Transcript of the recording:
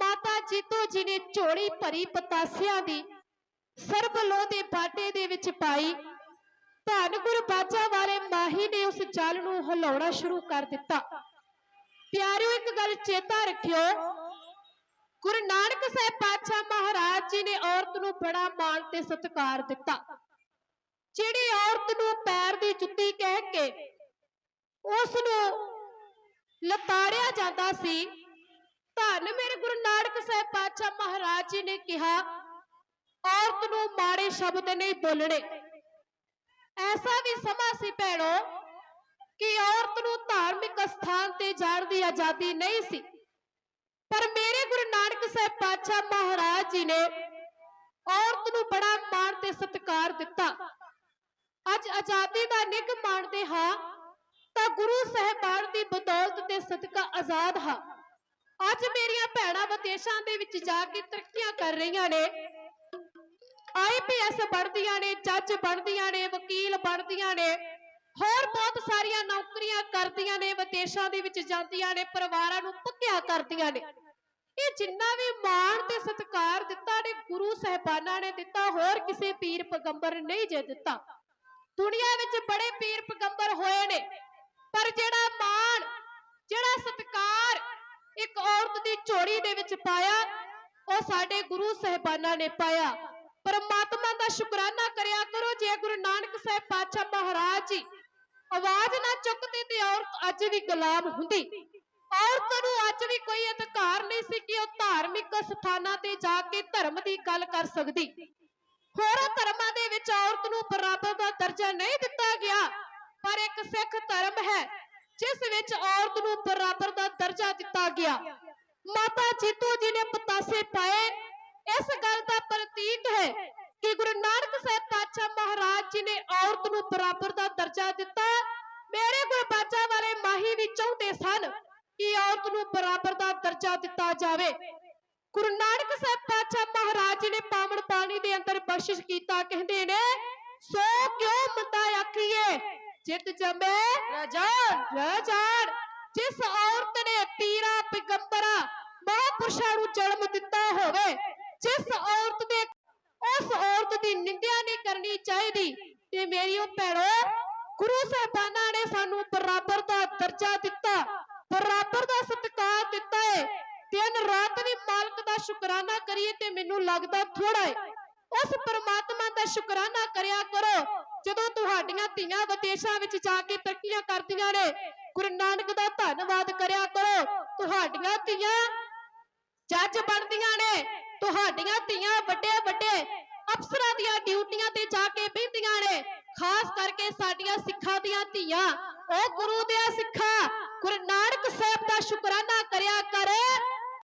ਮਾਤਾ ਜੀਤੋ ਜੀ ਨੇ ਝੋਲੀ ਭਰੀ ਪਤਾਸਿਆਂ ਦੀ ਸਰਬਲੋ ਦੇ ਬਾਟੇ ਦੇ ਵਿੱਚ ਪਾਈ, ਧੰਨ ਗੁਰੂ ਬਾਜਾ ਵਾਲੇ ਮਾਹੀ ਨੇ ਉਸ ਜਲ ਨੂੰ ਹਿਲਾਉਣਾ ਸ਼ੁਰੂ ਕਰ ਦਿੱਤਾ। ਪਿਆਰਿਓ, ਇੱਕ ਗੱਲ ਚੇਤਾ ਰੱਖਿਓ, ਗੁਰੂ ਨਾਨਕ ਸਾਹਿਬ ਪਾਤਸ਼ਾਹ ਮਹਾਰਾਜ ਜੀ ਨੇ ਔਰਤ ਨੂੰ ਬੜਾ ਮਾਣ ਤੇ ਸਤਿਕਾਰ ਦਿੱਤਾ। ਜਿਹੜੀ ਔਰਤ ਨੂੰ ਪੈਰ ਦੀ ਜੁੱਤੀ ਕਹਿ ਕੇ ਉਸ ਨੂੰ ਲਤਾੜਿਆ ਜਾਂਦਾ ਸੀ ਧੰਨ ਮੇਰੇ ਗੁਰੂ ਨਾਨਕ ਸਾਹਿਬ ਪਾਤਸ਼ਾਹ ਮਹਾਰਾਜ ਜੀ ਨੇ ਕਿਹਾ, ਔਰਤ ਨੂੰ ਮਾੜੇ ਸ਼ਬਦ ਨਹੀਂ ਬੋਲਣੇ। ਐਸਾ ਵੀ ਸਮਾਂ ਸੀ ਭੈਣੋ, ਕਿ ਔਰਤ ਨੂੰ ਧਾਰਮਿਕ ਸਥਾਨ ਤੇ ਜਾਣ ਦੀ ਆਜ਼ਾਦੀ ਨਹੀਂ ਸੀ। ਪਰ ਮੇਰੇ ਗੁਰੂ ਨਾਨਕ ਸਾਹਿਬ ਪਾਤਸ਼ਾਹ ਮਹਾਰਾਜ ਜੀ ਨੇ ਔਰਤ ਨੂੰ ਬੜਾ ਮਾਣ ਤੇ ਸਤਿਕਾਰ ਦਿੱਤਾ। ਅੱਜ ਆਜ਼ਾਦੀ ਦਾ ਨਿੱਘ ਮਾਣਦੇ ਹਾਂ, ਤਾਂ ਗੁਰੂ ਸਾਹਿਬਾਨ ਦੀ ਬਦੌਲਤ ਤੇ ਸਦਕਾ ਆਜ਼ਾਦ ਹਾਂ। ਅੱਜ ਮੇਰੀਆਂ ਭੈਣਾਂ ਵਿਦੇਸ਼ਾਂ ਦੇ ਵਿੱਚ ਜਾ ਕੇ ਤਰੱਕੀਆਂ ਕਰ ਰਹੀਆਂ ਨੇ। ਆਈਪੀਐਸ ਬਣਦੀਆਂ ਨੇ, ਜੱਜ ਬਣਦੀਆਂ ਨੇ, ਵਕੀਲ ਬਣਦੀਆਂ ਨੇ। ਹੋਰ ਬਹੁਤ ਸਾਰੀਆਂ ਨੌਕਰੀਆਂ ਕਰਦੀਆਂ ਨੇ, ਵਿਦੇਸ਼ਾਂ ਦੇ ਵਿੱਚ ਜਾਂਦੀਆਂ ਨੇ, ਪਰਿਵਾਰਾਂ ਨੂੰ ਪੱਕਿਆ ਕਰਦੀਆਂ ਨੇ। ਇਹ ਜਿੰਨਾ ਵੀ ਮਾਣ ਤੇ ਸਤਿਕਾਰ ਦਿੱਤਾ ਨੇ, ਗੁਰੂ ਸਾਹਿਬਾਨਾਂ ਨੇ ਦਿੱਤਾ, ਹੋਰ ਕਿਸੇ ਪੀਰ ਪੈਗੰਬਰ ਨਹੀਂ ਜੇ ਦਿੱਤਾ। ਦੁਨੀਆ ਵਿੱਚ ਬੜੇ ਪੀਰ ਪੈਗੰਬਰ ਹੋਏ ਨੇ, ਪਰ ਜਿਹੜਾ ਦੀ ਝੋਲੀ ਦੇ ਵਿੱਚ ਪਾਇਆ, ਉਹ ਸਾਡੇ ਗੁਰੂ ਸਾਹਿਬਾਨਾਂ ਨੇ ਪਾਇਆ। ਪਰਮਾਤਮਾ ਦਾ ਸ਼ੁਕਰਾਨਾ ਕਰਿਆ ਕਰੋ ਜੇ ਗੁਰੂ ਨਾਨਕ ਸਾਹਿਬ ਪਾਤਸ਼ਾਹ ਮਹਾਰਾਜ ਜੀ, ਆਵਾਜ਼ ਨਾ ਚੁੱਕਦੇ ਤੇ ਔਰਤ ਅੱਜ ਵੀ ਗੁਲਾਮ ਹੁੰਦੀ। ਔਰਤ ਨੂੰ ਅੱਜ ਵੀ ਕੋਈ ਅਧਿਕਾਰ ਨਹੀਂ ਸੀ ਕਿ ਉਹ ਧਾਰਮਿਕ ਸਥਾਨਾਂ ਤੇ ਜਾ ਕੇ ਧਰਮ ਦੀ ਗੱਲ ਕਰ ਸਕਦੀ। ਹੋਰਾਂ ਧਰਮਾਂ ਦੇ ਵਿੱਚ ਔਰਤ ਨੂੰ ਬਰਾਬਰ ਦਾ ਦਰਜਾ ਨਹੀਂ ਦਿੱਤਾ ਗਿਆ, ਪਰ ਇੱਕ ਸਿੱਖ ਧਰਮ ਹੈ, ਜਿਸ ਵਿੱਚ ਔਰਤ ਨੂੰ ਬਰਾਬਰ ਦਾ ਦਰਜਾ ਦਿੱਤਾ ਗਿਆ। ਮਾਤਾ ਜੀਤੋ ਜੀ ਨੇ ਪਤਾਸੇ ਪਾਏ। ਇਸ ਗੱਲ ਦਾ ਪ੍ਰਤੀਕ ਹੈ ਕਿ ਗੁਰੂ ਨਾਨਕ ਸਾਹਿਬ ਪਾਤਸ਼ਾਹ ਮਹਾਰਾਜ ਜੀ ਨੇ ਔਰਤ ਨੂੰ ਬਰਾਬਰ ਦਾ ਦਰਜਾ ਦਿੱਤਾ। ਮੇਰੇ ਗੁਰੂ ਬਾਚਾ ਵਾਲੇ ਮਾਹੀ ਵੀ ਚਾਹੁੰਦੇ ਸਨ ਕਿ ਔਰਤ ਨੂੰ ਬਰਾਬਰ ਦਾ ਦਰਜਾ ਦਿੱਤਾ ਜਾਵੇ। ਗੁਰੂ ਨਾਨਕ ਸਾਹਿਬ ਪਾਤਸ਼ਾਹ ਮਹਾਰਾਜ ਜੀ ਨੇ ਪਾਵਨ ਪਾਣੀ ਦੇ ਅੰਦਰ ਬਖਸ਼ਿਸ਼ ਕੀਤਾ। ਕਹਿੰਦੇ ਨੇ ਸੋ ਕਿਉ ਮੁੰਡਾ ਆਖੀਏ ਜਿਤ ਜੰਮੇ ਰਜਾਨ ਰਜਾਨ ਜਿਸ ਔਰਤ ਨੇ ਪੀਰਾ ਪੈਗੰਬਰਾ ਮਹਾਪੁਰਸ਼ਾਂ ਨੂੰ ਜਨਮ ਦਿੱਤਾ ਹੋਵੇ, ਜਿਸ ਔਰਤ ਦੇ ਉਸ ਔਰਤ ਦੀ ਨਿੰਦਿਆ ਨਹੀਂ ਕਰਨੀ ਚਾਹੀਦੀ। ਤੇ ਮੇਰੀਓ ਭੈਣੋ, ਗੁਰੂ ਸਾਹਿਬਾਨਾਂ ਨੇ ਸਾਨੂੰ ਬਰਾਬਰ ਦਾ ਦਰਜਾ ਦਿੱਤਾ। ਬਰਾਬਰ ਦਾ ਸਤਿਕਾਰ ਦਿੱਤਾ ਹੈ ਦਿਨ ਰਾਤ ਵੀ ਮਾਲਕ ਦਾ ਸ਼ੁਕਰਾਨਾ ਕਰੀਏ ਤੇ ਮੈਨੂੰ ਲੱਗਦਾ ਥੋੜਾ ਹੈ ਉਸ ਪਰਮਾਤਮਾ ਦਾ ਸ਼ੁਕਰਾਨਾ ਕਰਿਆ ਕਰੋ। ਜਦੋਂ ਤੁਹਾਡੀਆਂ ਧੀਆਂ ਵਿਦੇਸ਼ਾਂ ਵਿੱਚ ਜਾ ਕੇ ਤਰੱਕੀਆਂ ਕਰਦੀਆਂ ਨੇ, ਗੁਰੂ ਨਾਨਕ ਦਾ ਧੰਨਵਾਦ ਕਰਿਆ ਕਰੋ। ਤੁਹਾਡੀਆਂ ਧੀਆਂ ਜੱਜ ਬਣਦੀਆਂ ਨੇ। ਤੁਹਾਡੀਆਂ ਧੀਆਂ ਵੱਡੇ ਵੱਡੇ ਅਫਸਰਾਂ ਦੀਆਂ ਡਿਊਟੀਆਂ ਤੇ ਜਾ ਕੇ ਬਹਿੰਦੀਆਂ ਨੇ। ਖਾਸ ਕਰਕੇ ਸਾਡੀਆਂ ਸਿੱਖਾਂ ਦੀਆਂ ਧੀਆਂ। ਉਹ ਗੁਰੂ ਦੀਆਂ ਸਿੱਖਾਂ। ਗੁਰੂ ਨਾਨਕ ਸਾਹਿਬ ਦਾ ਸ਼ੁਕਰਾਨਾ ਕਰਿਆ ਕਰ।